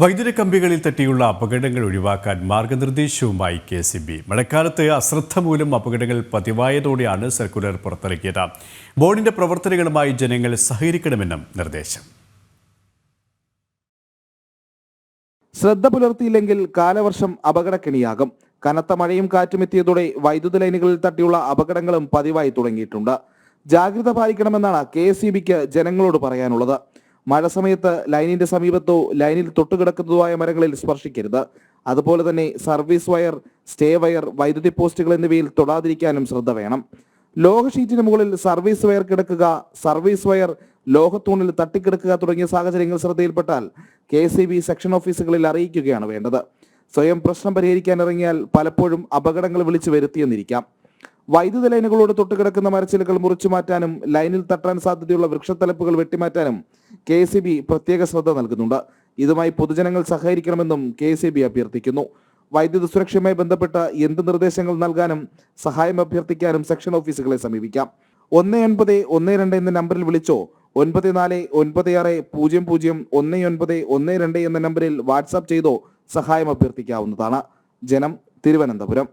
വൈദ്യുത കമ്പികളിൽ തട്ടിയുള്ള അപകടങ്ങൾ ഒഴിവാക്കാൻ മാർഗനിർദ്ദേശവുമായി കെ സി ബി. മഴക്കാലത്ത് അശ്രദ്ധ മൂലം അപകടങ്ങൾ പതിവായതോടെയാണ് സർക്കുലർ പുറത്തിറക്കിയത്. ബോർഡിന്റെ പ്രവർത്തനങ്ങളുമായി ജനങ്ങൾ സഹകരിക്കണമെന്നും നിർദ്ദേശം. ശ്രദ്ധ പുലർത്തിയില്ലെങ്കിൽ കാലവർഷം അപകടക്കെണിയാകും. കനത്ത മഴയും കാറ്റും എത്തിയതോടെ വൈദ്യുത ലൈനുകളിൽ തട്ടിയുള്ള അപകടങ്ങളും പതിവായി തുടങ്ങിയിട്ടുണ്ട്. ജാഗ്രത പാലിക്കണമെന്നാണ് കെ ജനങ്ങളോട് പറയാനുള്ളത്. മഴ സമയത്ത് ലൈനിന്റെ സമീപത്തോ ലൈനിൽ തൊട്ടുകിടക്കുന്നതോ മരങ്ങളിൽ സ്പർശിക്കരുത്. അതുപോലെ തന്നെ സർവീസ് വയർ സ്റ്റേ വയർ വൈദ്യുതി പോസ്റ്റുകൾ എന്നിവയിൽ തൊടാതിരിക്കാനും ശ്രദ്ധ വേണം. ലോഹ ഷീറ്റിന് മുകളിൽ സർവീസ് വയർ കിടക്കുക സർവീസ് വയർ ലോഹത്തൂണിൽ തട്ടിക്കിടക്കുക തുടങ്ങിയ സാഹചര്യങ്ങൾ ശ്രദ്ധയിൽപ്പെട്ടാൽ കെ സെക്ഷൻ ഓഫീസുകളിൽ അറിയിക്കുകയാണ് വേണ്ടത്. സ്വയം പ്രശ്നം പരിഹരിക്കാൻ ഇറങ്ങിയാൽ പലപ്പോഴും അപകടങ്ങൾ വിളിച്ചു വരുത്തിയെന്നിരിക്കാം. വൈദ്യുത ലൈനുകളോട് തൊട്ടുകിടക്കുന്ന മരച്ചിലുകൾ മുറിച്ചു മാറ്റാനും ലൈനിൽ തട്ടാൻ സാധ്യതയുള്ള വൃക്ഷത്തലപ്പുകൾ വെട്ടിമാറ്റാനും കെ ബി പ്രത്യേക ശ്രദ്ധ നൽകുന്നുണ്ട്. ഇതുമായി പൊതുജനങ്ങൾ സഹകരിക്കണമെന്നും കെ ബി അഭ്യർത്ഥിക്കുന്നു. വൈദ്യുത സുരക്ഷയുമായി ബന്ധപ്പെട്ട എന്ത് നിർദ്ദേശങ്ങൾ നൽകാനും സഹായം അഭ്യർത്ഥിക്കാനും സെക്ഷൻ ഓഫീസുകളെ സമീപിക്കാം. ഒന്ന് ഒൻപത് ഒന്ന് രണ്ട് എന്ന നമ്പറിൽ വിളിച്ചോ ഒൻപത് നാല് ഒൻപത് ആറ് പൂജ്യം പൂജ്യം ഒന്ന് ഒൻപത് ഒന്ന് രണ്ട് എന്ന നമ്പറിൽ വാട്സാപ്പ് ചെയ്തോ സഹായം അഭ്യർത്ഥിക്കാവുന്നതാണ്. ജനം തിരുവനന്തപുരം.